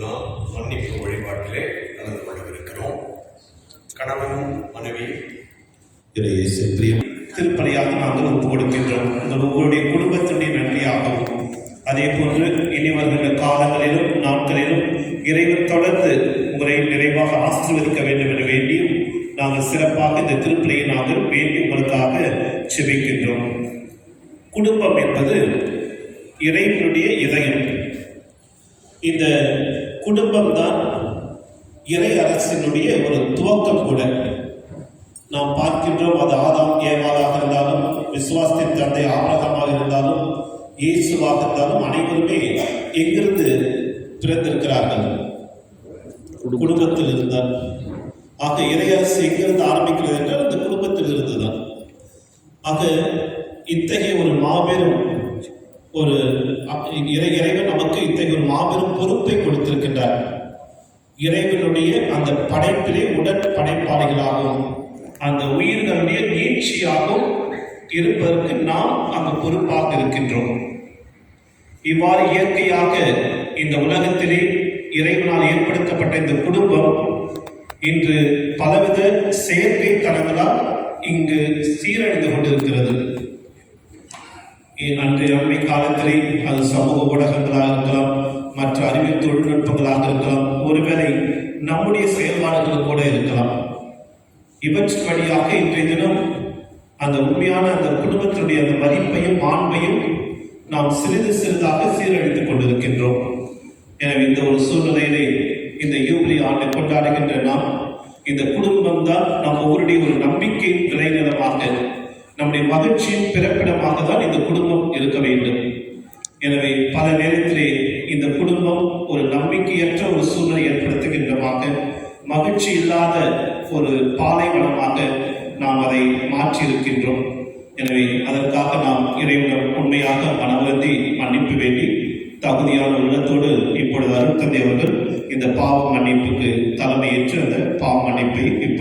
நாம் மன்னிப்பு வழிபாட்டிலே கலந்து கொள்ளவிருக்கிறோம் கணவன் மனைவி திருப்பலியாக நாங்கள் ஒப்பு கொடுக்கின்றோம் உங்களுடைய குடும்பத்தினுடைய நன்றியாகவும் அதே போன்று இனி வருகின்ற காலங்களிலும் நாட்களிலும் இறைவன் தொடர்ந்து உங்களை நிறைவாக ஆசீர்வதிக்க வேண்டும் என வேண்டியும் நாங்கள் சிறப்பாக இந்த திருப்பலியை நாங்கள் வேண்டி உங்களுக்காக செபிக்கின்றோம். குடும்பம் என்பது இறைவனுடைய இதயம். இந்த குடும்பம் தான் இறை அரசினுடைய ஒரு துவக்கம் கூட. நாம் பார்க்கின்றோம் அது ஆதாம் ஏவாளாக இருந்தாலும் விசுவாசத்தின் தந்தை ஆபரகமாக இருந்தாலும் இயேசுவாக இருந்தாலும் அனைவருமே எங்கிருந்து பிறந்திருக்கிறார்கள்? குடும்பத்தில் இருந்தால் ஆக இறையரசு எங்கிருந்து ஆரம்பிக்கிறது என்றால் அந்த குடும்பத்தில் இருந்துதான். ஆக இத்தகைய ஒரு மாபெரும் ஒரு இறை இறைவன் நமக்கு இத்தகைய ஒரு மாபெரும் பொறுப்பை கொடுத்திருக்கின்றார். இறைவனுடைய அந்த படைப்பிலே உடற் படைப்பாளிகளாகவும் அந்த உயிர்களுடைய நீட்சியாகவும் இருப்பதற்கு நாம் அந்த பொறுப்பாக இருக்கின்றோம். இவ்வாறு இயற்கையாக இந்த உலகத்திலே இறைவனால் ஏற்படுத்தப்பட்ட இந்த குடும்பம் இன்று பலவித செயற்கை தலைவரால் இங்கு சீரழிந்து கொண்டிருக்கிறது. காலத்திலே அது சமூக ஊடகங்களாக இருக்கலாம் மற்ற அறிவியல் தொழில்நுட்பங்களாக இருக்கலாம் ஒருவேளை நம்முடைய செயல்பாடுகள் கூட இருக்கலாம். இவற்றின் வழியாக இன்றைய தினம் அந்த உண்மையான அந்த குடும்பத்தினுடைய அந்த மதிப்பையும் மாண்பையும் நாம் சிறிது சிறிதாக சீரழித்துக் கொண்டிருக்கின்றோம். எனவே இந்த ஒரு சூழ்நிலையிலே இந்த யூபிலி ஆண்டை கொண்டாடுகின்ற நாம் இந்த குடும்பம் தான் நம்ம ஒவ்வொருடைய ஒரு நம்பிக்கையின் விளைநிலமாக நம்முடைய மகிழ்ச்சியின் பிறப்பிடமாக தான் இந்த குடும்பம் இருக்க வேண்டும். எனவே பல நேரத்திலே இந்த குடும்பம் ஒரு நம்பிக்கையற்ற ஒரு சூழ்நிலை ஏற்படுத்துகின்றமாக மகிழ்ச்சி இல்லாத ஒரு பாலைவனமாக நாம் அதை மாற்றியிருக்கின்றோம். எனவே அதற்காக நாம் இறைவனம் உண்மையாக மனவருந்தி மன்னிப்பு வேண்டி தகுதியான உள்ளத்தோடு இப்பொழுது அருட்தந்தை அவர்கள் இந்த பாவ மன்னிப்புக்கு தலைமையேற்று அந்த பாவ மன்னிப்பை இப்பொழுது